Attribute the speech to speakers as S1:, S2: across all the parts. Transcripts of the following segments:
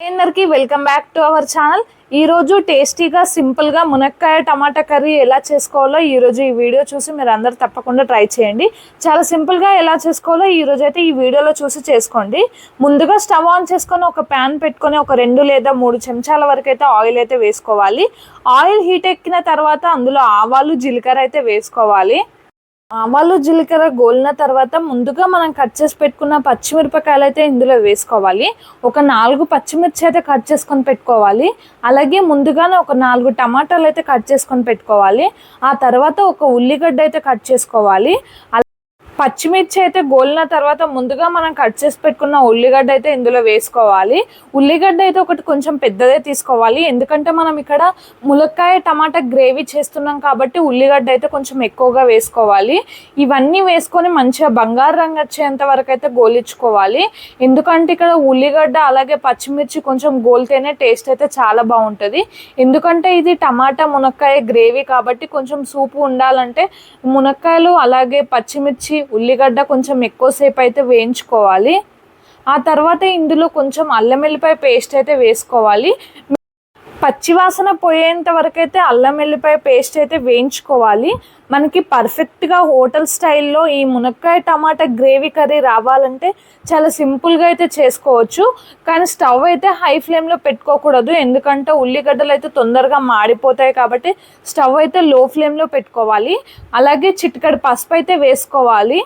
S1: అందరికి welcome back to our channel. ఈ రోజు టేస్టీగా సింపుల్గా మునక్కాయ టమాటా కర్రీ ఎలా చేసుకోవాలో ఈరోజు ఈ వీడియో చూసి మీరు అందరు తప్పకుండా ట్రై చేయండి. చాలా సింపుల్గా ఎలా చేసుకోవాలో ఈ అయితే ఈ వీడియోలో చూసి చేసుకోండి. ముందుగా స్టవ్ ఆన్ చేసుకొని ఒక ప్యాన్ పెట్టుకొని ఒక రెండు లేదా మూడు చెంచాల వరకు అయితే ఆయిల్ అయితే వేసుకోవాలి. ఆయిల్ హీట్ ఎక్కిన తర్వాత అందులో ఆవాలు జీలకర్ర అయితే వేసుకోవాలి. ఆవాలు జీలకర్ర గోలిన తర్వాత ముందుగా మనం కట్ చేసి పెట్టుకున్న పచ్చిమిరపకాయలు అయితే ఇందులో వేసుకోవాలి. ఒక నాలుగు పచ్చిమిర్చి అయితే కట్ చేసుకొని పెట్టుకోవాలి. అలాగే ముందుగానే ఒక నాలుగు టమాటాలు అయితే కట్ చేసుకొని పెట్టుకోవాలి. ఆ తర్వాత ఒక ఉల్లిగడ్డ అయితే కట్ చేసుకోవాలి. పచ్చిమిర్చి అయితే గోలిన తర్వాత ముందుగా మనం కట్ చేసి పెట్టుకున్న ఉల్లిగడ్డ అయితే ఇందులో వేసుకోవాలి. ఉల్లిగడ్డ అయితే ఒకటి కొంచెం పెద్దదే తీసుకోవాలి. ఎందుకంటే మనం ఇక్కడ ములక్కాయ టమాటా గ్రేవీ చేస్తున్నాం కాబట్టి ఉల్లిగడ్డ అయితే కొంచెం ఎక్కువగా వేసుకోవాలి. ఇవన్నీ వేసుకొని మంచిగా బంగారు రంగు వచ్చేంత వరకు అయితే గోలించుకోవాలి. ఎందుకంటే ఇక్కడ ఉల్లిగడ్డ అలాగే పచ్చిమిర్చి కొంచెం గోలితేనే టేస్ట్ అయితే చాలా బాగుంటుంది. ఎందుకంటే ఇది టమాటా మునక్కాయ గ్రేవీ కాబట్టి కొంచెం సూపు ఉండాలంటే మునక్కాయలు అలాగే పచ్చిమిర్చి ఉల్లిగడ్డ కొంచెం ఎక్కువసేపు అయితే వేయించుకోవాలి. ఆ తర్వాత ఇందులో కొంచెం అల్లం వెల్లిపాయ పేస్ట్ అయితే వేసుకోవాలి. పచ్చివాసన పోయేంత వరకు అయితే అల్లం వెల్లిపాయ పేస్ట్ అయితే వేయించుకోవాలి. మనకి పర్ఫెక్ట్గా హోటల్ స్టైల్లో ఈ మునక్కాయ టమాటా గ్రేవీ కర్రీ రావాలంటే చాలా సింపుల్గా అయితే చేసుకోవచ్చు. కానీ స్టవ్ అయితే హై ఫ్లేమ్లో పెట్టుకోకూడదు. ఎందుకంటే ఉల్లిగడ్డలు అయితే తొందరగా మాడిపోతాయి కాబట్టి స్టవ్ అయితే లో ఫ్లేమ్లో పెట్టుకోవాలి. అలాగే చిటికడి పసుపు అయితే వేసుకోవాలి.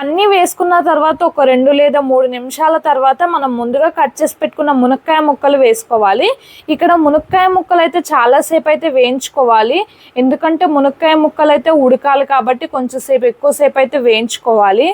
S1: అన్నీ వేసుకున్న తర్వాత ఒక రెండు లేదా మూడు నిమిషాల తర్వాత మనం ముందుగా కట్ చేసి పెట్టుకున్న మునక్కాయ ముక్కలు వేసుకోవాలి. ఇక్కడ మునక్కాయ ముక్కలు అయితే చాలాసేపు అయితే వేయించుకోవాలి. ఎందుకంటే మునక్కాయ ముక్కలు అయితే ఉడకాలి కాబట్టి కొంచెం సేపు ఎక్కువసేపు అయితే వేయించుకోవాలి.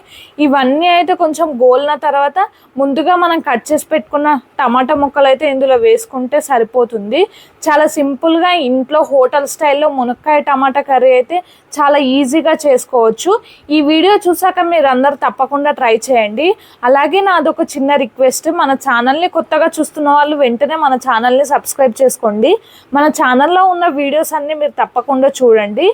S1: ఇవన్నీ అయితే కొంచెం గోలిన తర్వాత ముందుగా మనం కట్ చేసి పెట్టుకున్న టమాటా ముక్కలు అయితే ఇందులో వేసుకుంటే సరిపోతుంది. చాలా సింపుల్గా ఇంట్లో హోటల్ స్టైల్లో మునక్కాయ టమాటా కర్రీ అయితే చాలా ఈజీగా చేసుకోవచ్చు. ఈ వీడియో చూసాక మీరు అందరు తప్పకుండా ట్రై చేయండి. అలాగే నాదొక చిన్న రిక్వెస్ట్ మన ఛానల్ని కొత్తగా చూస్తున్న వాళ్ళు వెంటనే మన ఛానల్ని సబ్స్క్రైబ్ చేసుకోండి. మన ఛానల్లో ఉన్న వీడియోస్ అన్నీ మీరు తప్పకుండా చూడండి.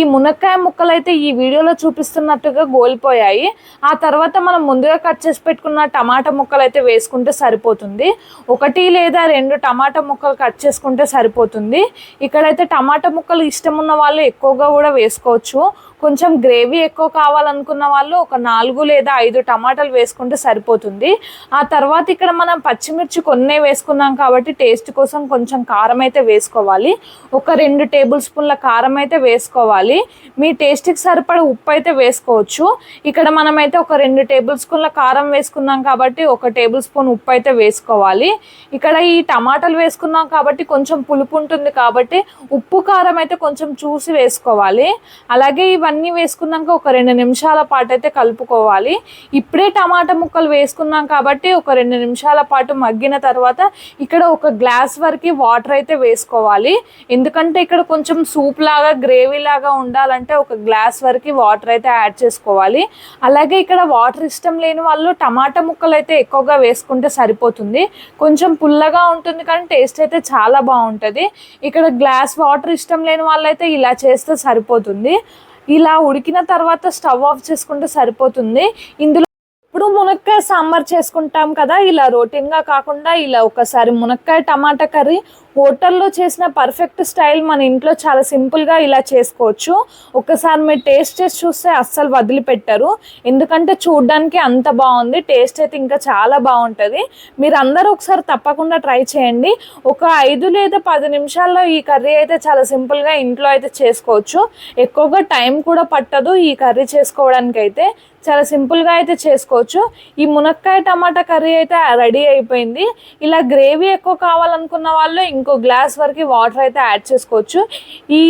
S1: ఈ మునక్కాయ ముక్కలు అయితే ఈ వీడియోలో చూపిస్తున్నట్టుగా గోలిపోయాయి. ఆ తర్వాత మనం ముందుగా కట్ చేసి పెట్టుకున్న టమాటా ముక్కలు అయితే వేసుకుంటే సరిపోతుంది. ఒకటి లేదా రెండు టమాటా ముక్కలు కట్ చేసుకుంటే సరిపోతుంది. ఇక్కడైతే టమాటా ముక్కలు ఇష్టం ఉన్న వాళ్ళు ఎక్కువగా కూడా వేసుకోవచ్చు. కొంచెం గ్రేవీ ఎక్కువ కావాలనుకున్న వాళ్ళు ఒక నాలుగు లేదా ఐదు టమాటాలు వేసుకుంటే సరిపోతుంది. ఆ తర్వాత ఇక్కడ మనం పచ్చిమిర్చి కొన్నే వేసుకున్నాం కాబట్టి టేస్ట్ కోసం కొంచెం కారం అయితే వేసుకోవాలి. ఒక రెండు టేబుల్ స్పూన్ల కారం అయితే వేసుకోవాలి. మీ టేస్ట్కి సరిపడ ఉప్పు అయితే వేసుకోవచ్చు. ఇక్కడ మనమైతే ఒక రెండు టేబుల్ స్పూన్ల కారం వేసుకున్నాం కాబట్టి ఒక టేబుల్ స్పూన్ ఉప్పు అయితే వేసుకోవాలి. ఇక్కడ ఈ టమాటాలు వేసుకున్నాం కాబట్టి కొంచెం పులుపు ఉంటుంది కాబట్టి ఉప్పు కారం అయితే కొంచెం చూసి వేసుకోవాలి. అలాగే ఇవన్నీ వేసుకున్నాక ఒక రెండు నిమిషాల పాటు అయితే కలుపుకోవాలి. ఇప్పుడే టమాటా ముక్కలు వేసుకున్నాం కాబట్టి ఒక రెండు నిమిషాల పాటు మగ్గిన తర్వాత ఇక్కడ ఒక గ్లాస్ వరకు వాటర్ అయితే వేసుకోవాలి. ఎందుకంటే ఇక్కడ కొంచెం సూప్ లాగా గ్రేవీ లాగా ఉండాలంటే ఒక గ్లాస్ వరకు వాటర్ అయితే యాడ్ చేసుకోవాలి. అలాగే ఇక్కడ వాటర్ ఇష్టం లేని వాళ్ళు టమాటా ముక్కలు అయితే ఎక్కువగా వేసుకుంటే సరిపోతుంది. కొంచెం పుల్లగా ఉంటుంది కానీ టేస్ట్ అయితే చాలా బాగుంటుంది. ఇక్కడ గ్లాస్ వాటర్ ఇష్టం లేని వాళ్ళైతే ఇలా చేస్తే సరిపోతుంది. ఇలా ఉడికిన తర్వాత స్టవ్ ఆఫ్ చేసుకుంటే సరిపోతుంది. ఇందులో ఇప్పుడు మునక్కాయ సాంబార్ చేసుకుంటాం కదా ఇలా రొటీన్గా కాకుండా ఇలా ఒకసారి మునక్కాయ టమాటా కర్రీ హోటల్లో చేసిన పర్ఫెక్ట్ స్టైల్ మన ఇంట్లో చాలా సింపుల్గా ఇలా చేసుకోవచ్చు. ఒకసారి మీరు టేస్ట్ చేసి చూస్తే అస్సలు వదిలిపెట్టరు. ఎందుకంటే చూడడానికి అంత బాగుంది టేస్ట్ అయితే ఇంకా చాలా బాగుంటుంది. మీరు అందరూ ఒకసారి తప్పకుండా ట్రై చేయండి. ఒక ఐదు లేదా పది నిమిషాల్లో ఈ కర్రీ అయితే చాలా సింపుల్గా ఇంట్లో అయితే చేసుకోవచ్చు. ఎక్కువగా టైం కూడా పట్టదు ఈ కర్రీ చేసుకోవడానికి అయితే చాలా సింపుల్గా అయితే చేసుకోవచ్చు. ఈ మునక్కాయ టమాటా కర్రీ అయితే రెడీ అయిపోయింది. ఇలా గ్రేవీ ఎక్కువ కావాలనుకున్న వాళ్ళు ఇంకో గ్లాస్ వరకు వాటర్ అయితే యాడ్ చేసుకోవచ్చు. ఈ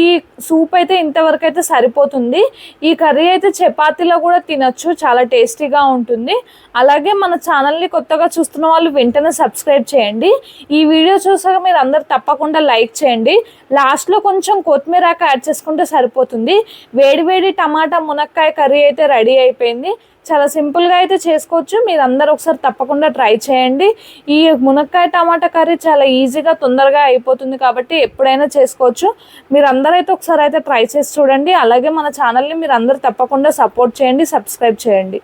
S1: సూప్ అయితే ఇంతవరకు అయితే సరిపోతుంది. ఈ కర్రీ అయితే చపాతీలో కూడా తినచ్చు. చాలా టేస్టీగా ఉంటుంది. అలాగే మన ఛానల్ని కొత్తగా చూస్తున్న వాళ్ళు వెంటనే సబ్స్క్రైబ్ చేయండి. ఈ వీడియో చూసాక మీరు అందరు తప్పకుండా లైక్ చేయండి. లాస్ట్లో కొంచెం కొత్తిమీర యాడ్ చేసుకుంటే సరిపోతుంది. వేడి వేడి టమాటా మునక్కాయ కర్రీ అయితే రెడీ అయిపోయింది. చాలా సింపుల్గా అయితే చేసుకోవచ్చు. మీరు అందరూ ఒకసారి తప్పకుండా ట్రై చేయండి. ఈ మునక్కాయ టమాటా కర్రీ చాలా ఈజీగా తొందరగా అయిపోతుంది కాబట్టి ఎప్పుడైనా చేసుకోవచ్చు. మీరు అందరైతే అయితే ఒకసారి అయితే ట్రై చేసి చూడండి. అలాగే మన ఛానల్ని మీరు అందరు తప్పకుండా సపోర్ట్ చేయండి సబ్స్క్రైబ్ చేయండి.